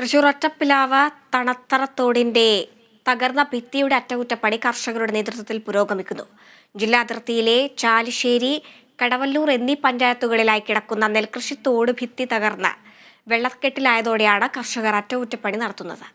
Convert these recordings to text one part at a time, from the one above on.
തൃശൂർ ഒറ്റപ്പിലാവ് തണത്തറത്തോടിന്റെ തകർന്ന ഭിത്തിയുടെ അറ്റകുറ്റപ്പണി കർഷകരുടെ നേതൃത്വത്തിൽ പുരോഗമിക്കുന്നു. ജില്ലാ അതിർത്തിയിലെ ചാലിശ്ശേരി കടവല്ലൂർ എന്നീ പഞ്ചായത്തുകളിലായി കിടക്കുന്ന നെൽകൃഷി തോട് ഭിത്തി തകർന്ന് വെള്ളക്കെട്ടിലായതോടെയാണ് കർഷകർ അറ്റകുറ്റപ്പണി നടത്തുന്നത്.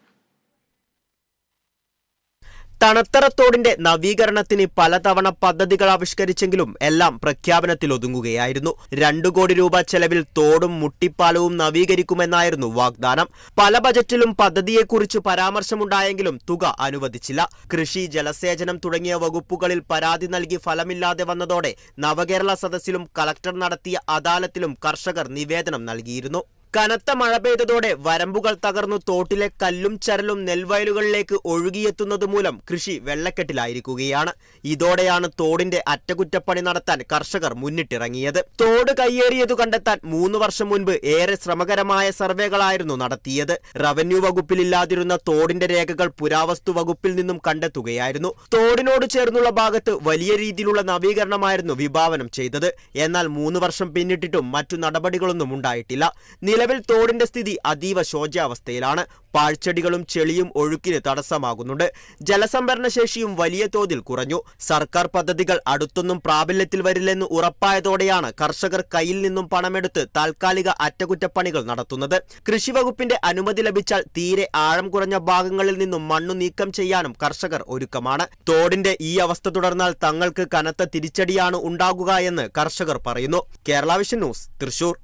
തണത്തറത്തോടിന്റെ നവീകരണത്തിന് പലതവണ പദ്ധതികൾ ആവിഷ്കരിച്ചെങ്കിലും എല്ലാം പ്രഖ്യാപനത്തിൽ ഒതുങ്ങുകയായിരുന്നു. രണ്ടു കോടി രൂപ ചെലവിൽ തോടും മുട്ടിപ്പാലവും നവീകരിക്കുമെന്നായിരുന്നു വാഗ്ദാനം. പല ബജറ്റിലും പദ്ധതിയെക്കുറിച്ച് പരാമർശമുണ്ടായെങ്കിലും തുക അനുവദിച്ചില്ല. കൃഷി ജലസേചനം തുടങ്ങിയ വകുപ്പുകളിൽ പരാതി നൽകി ഫലമില്ലാതെ വന്നതോടെ നവകേരള സദസ്സിലും കളക്ടർ നടത്തിയ അദാലത്തിലും കർഷകർ നിവേദനം നൽകിയിരുന്നു. കനത്ത മഴ പെയ്തതോടെ വരമ്പുകൾ തകർന്നു. തോട്ടിലെ കല്ലും ചരലും നെൽവയലുകളിലേക്ക് ഒഴുകിയെത്തുന്നത് മൂലം കൃഷി വെള്ളക്കെട്ടിലായിരിക്കുകയാണ്. ഇതോടെയാണ് തോടിന്റെ അറ്റകുറ്റപ്പണി നടത്താൻ കർഷകർ മുന്നിട്ടിറങ്ങിയത്. തോട് കയ്യേറിയത് കണ്ടെത്താൻ മൂന്ന് വർഷം മുൻപ് ഏറെ ശ്രമകരമായ സർവേകളായിരുന്നു നടത്തിയത്. റവന്യൂ വകുപ്പിലില്ലാതിരുന്ന തോടിന്റെ രേഖകൾ പുരാവസ്തു വകുപ്പിൽ നിന്നും കണ്ടെത്തുകയായിരുന്നു. തോടിനോട് ചേർന്നുള്ള ഭാഗത്ത് വലിയ രീതിയിലുള്ള നവീകരണമായിരുന്നു വിഭാവനം ചെയ്തത്. എന്നാൽ മൂന്ന് വർഷം പിന്നിട്ടിട്ടും മറ്റു നടപടികളൊന്നും ഉണ്ടായിട്ടില്ല. നിലവിൽ തോടിന്റെ സ്ഥിതി അതീവ ശോചാവസ്ഥയിലാണ് പാഴ്ചെടികളും ചെളിയും ഒഴുക്കിന് തടസ്സമാകുന്നുണ്ട്. ജലസംഭരണ ശേഷിയും വലിയ തോതിൽ കുറഞ്ഞു. സർക്കാർ പദ്ധതികൾ അടുത്തൊന്നും പ്രാബല്യത്തിൽ വരില്ലെന്ന് ഉറപ്പായതോടെയാണ് കർഷകർ കയ്യിൽ നിന്നും പണമെടുത്ത് താൽക്കാലിക അറ്റകുറ്റപ്പണികൾ നടത്തുന്നത്. കൃഷിവകുപ്പിന്റെ അനുമതി ലഭിച്ചാൽ തീരെ ആഴം കുറഞ്ഞ ഭാഗങ്ങളിൽ നിന്നും മണ്ണു നീക്കം ചെയ്യാനും കർഷകർ ഒരുക്കമാണ്. തോടിന്റെ ഈ അവസ്ഥ തുടർന്നാൽ തങ്ങൾക്ക് കനത്ത തിരിച്ചടിയാണ് ഉണ്ടാകുക എന്ന് കർഷകർ പറയുന്നു. Kerala vision news Thrissur.